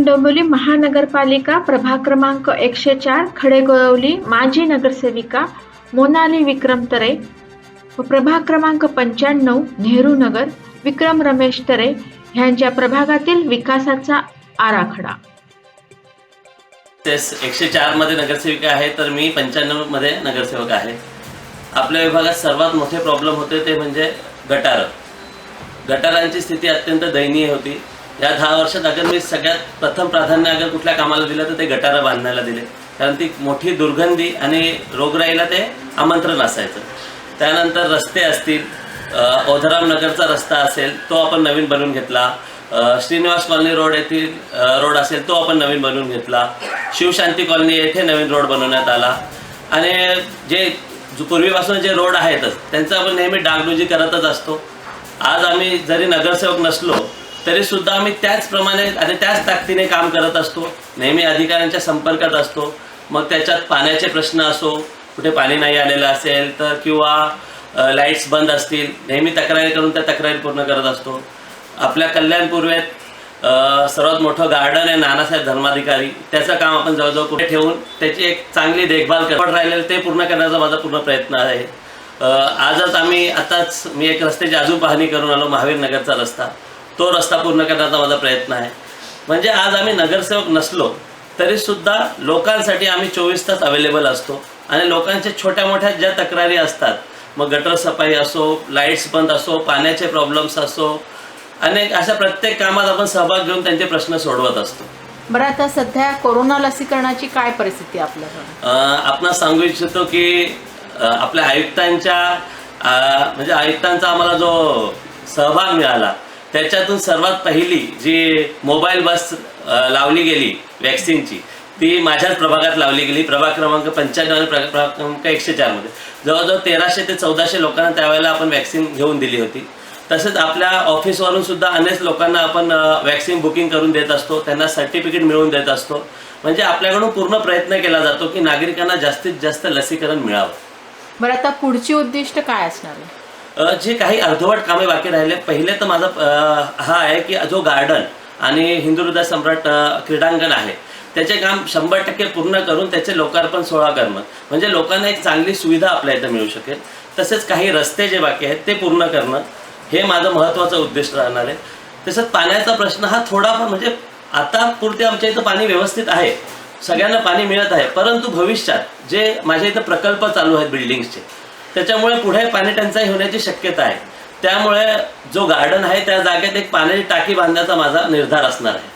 डोंबिवली महानगरपालिका प्रभाग क्रमांक एकशे चार खडेगोळवली माजी नगरसेविका मोनाली विक्रम तरे. व प्रभाग क्रमांक पंच्याण्णव नेहरू नगर विक्रम रमेश तरे ह्यांच्या प्रभागातील विकासाचा आराखडा. तेच एकशे चारमध्ये नगरसेविका आहे तर मी पंच्याण्णवमध्ये नगरसेवक आहे. आपल्या विभागात सर्वात मोठे प्रॉब्लेम होते ते म्हणजे गटारं. गटारांची स्थिती अत्यंत दयनीय होती. या दहा वर्षात अगर मी सगळ्यात प्रथम प्राधान्य अगर कुठल्या कामाला दिलं तर ते गटारं बांधण्याला दिले. कारण ती मोठी दुर्गंधी आणि रोगराईला ते आमंत्रण असायचं. त्यानंतर रस्ते असतील ओधराम नगरचा रस्ता असेल तो आपण नवीन बनवून घेतला. श्रीनिवास कॉलनी रोड येथील रोड असेल तो आपण नवीन बनवून घेतला. शिवशांती कॉलनी येथे नवीन रोड बनवण्यात आला. आणि जे पूर्वीपासून जे रोड आहेतच त्यांचं आपण नेहमी डागडुजी करतच असतो. आज आम्ही जरी नगरसेवक नसलो तरी सुद्धा आम्ही त्याचप्रमाणे आणि त्याच ताकदीने काम करत असतो. नेहमी अधिकाऱ्यांच्या संपर्कात असतो. मग त्याच्यात पाण्याचे प्रश्न असो कुठे पाणी नाही आलेलं असेल तर किंवा लाईट्स बंद असतील नेहमी तक्रारी करून त्या तक्रारी पूर्ण करत असतो. आपल्या कल्याण पूर्वेत सर्वात मोठं गार्डन आहे नानासाहेब धर्माधिकारी. त्याचं काम आपण जवळजवळ कुठे ठेवून त्याची एक चांगली देखभाल करत राहिलेलं ते पूर्ण करण्याचा माझा पूर्ण प्रयत्न आहे. आजच आम्ही आताच मी एक रस्त्याची अजून पाहणी करून आलो महावीर नगरचा रस्ता. तो रस्ता पूर्ण करण्याचा माझा प्रयत्न आहे. म्हणजे आज आम्ही नगरसेवक नसलो तरी सुद्धा लोकांसाठी आम्ही चोवीस तास अवेलेबल असतो. आणि लोकांच्या छोट्या मोठ्या ज्या तक्रारी असतात मग गटर सफाई असो लाईट्स बंद असो पाण्याचे प्रॉब्लेम्स असो अनेक अशा प्रत्येक कामात आपण सहभाग घेऊन त्यांचे प्रश्न सोडवत असतो. बरं आता सध्या कोरोना लसीकरणाची काय परिस्थिती आपल्याकडे अ, आपणास सांगू इच्छितो की आपल्या आयुक्तांच्या म्हणजे आयुक्तांचा आम्हाला जो सहभाग मिळाला त्याच्यातून सर्वात पहिली जी मोबाईल बस लावली गेली वॅक्सिनची ती माझ्याच प्रभागात लावली गेली प्रभाग क्रमांक पंच्याण्णव आणि प्रभाग क्रमांक एकशे चारमध्ये जवळजवळ तेराशे ते चौदाशे लोकांना त्यावेळेला आपण वॅक्सिन घेऊन दिली होती. तसेच आपल्या ऑफिसवरून सुद्धा अनेक लोकांना आपण वॅक्सिन बुकिंग करून देत असतो त्यांना सर्टिफिकेट मिळवून देत असतो. म्हणजे आपल्याकडून पूर्ण प्रयत्न केला जातो की नागरिकांना जास्तीत जास्त लसीकरण मिळावं. बरं आता पुढची उद्दिष्ट काय असणार आहे? जे काही अर्धवट कामे बाकी राहिले पहिले तर माझा हा आहे की जो गार्डन आणि हिंदू हृदय सम्राट क्रीडांगण आहे त्याचे काम शंभर टक्के पूर्ण करून त्याचे लोकार्पण सोहळा करणं म्हणजे लोकांना एक चांगली सुविधा आपल्या इथं मिळू शकेल. तसेच काही रस्ते जे बाकी आहेत ते पूर्ण करणं हे माझं महत्त्वाचं उद्दिष्ट राहणार आहे. तसंच पाण्याचा प्रश्न हा थोडाफार म्हणजे आता पुरते आमच्या इथं पाणी व्यवस्थित आहे. सगळ्यांना पाणी मिळत आहे परंतु भविष्यात जे माझ्या इथं प्रकल्प चालू आहेत बिल्डिंग्सचे त्याच्यामुळे पुढे पाणी टंचाई होण्याची शक्यता आहे. त्यामुळे जो गार्डन आहे त्या जागेत एक पाण्याची टाकी बांधण्याचा माझा निर्धार असणार आहे.